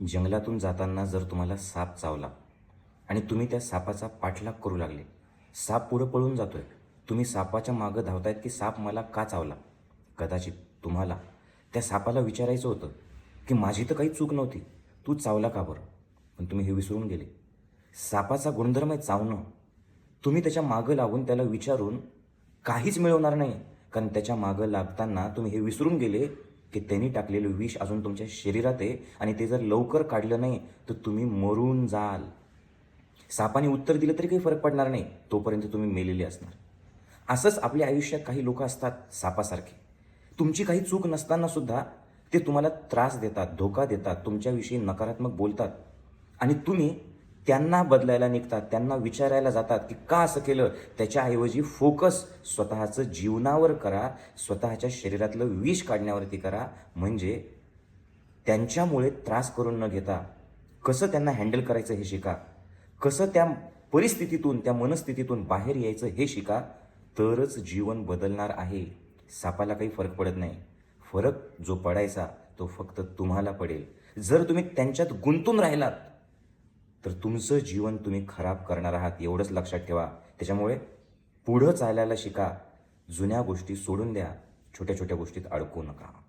जंगलातून जाताना जर तुम्हाला साप चावला आणि तुम्ही त्या सापाचा पाठलाग करू लागले साप पुढं पळून जातोय. तुम्ही सापाच्या मागं धावतायत की साप मला का चावला? कदाचित तुम्हाला त्या सापाला विचारायचं होतं की माझी तर काही चूक नव्हती तू चावला का बरं? पण तुम्ही हे विसरून गेले. सापाचा गुणधर्म आहे चावणं. तुम्ही त्याच्या मागं लागून त्याला विचारून काहीच मिळवणार नाही कारण त्याच्या मागं लागताना तुम्ही हे विसरून गेले की त्यांनी टाकलेलं विष अजून तुमच्या शरीरात आहे आणि ते जर लवकर काढलं नाही तर तुम्ही मरून जाल. सापाने उत्तर दिलं तरी काही फरक पडणार नाही तोपर्यंत तुम्ही मेलेले असणार. असंच आपल्या आयुष्यात काही लोक असतात सापासारखे. तुमची काही चूक नसताना सुद्धा ते तुम्हाला त्रास देतात धोका देतात तुमच्याविषयी नकारात्मक बोलतात. आणि तुम्ही त्यांना बदलायला निघतात त्यांना विचारायला जातात की का असं केलं? त्याच्याऐवजी फोकस स्वतःचं जीवनावर करा स्वतःच्या शरीरातलं विष काढण्यावरती करा. म्हणजे त्यांच्यामुळे त्रास करून न घेता कसं त्यांना हँडल करायचं हे शिका. कसं त्या परिस्थितीतून त्या मनस्थितीतून बाहेर यायचं हे शिका. तरच जीवन बदलणार आहे. सापाला काही फरक पडत नाही. फरक जो पडायचा तो फक्त तुम्हाला पडेल. जर तुम्ही त्यांच्यात गुंतून राहिलात तर तुमचं जीवन तुम्ही खराब करणार आहात एवढंच लक्षात ठेवा. त्याच्यामुळे पुढं चालायला शिका. जुन्या गोष्टी सोडून द्या. छोट्या छोट्या गोष्टीत अडकू नका.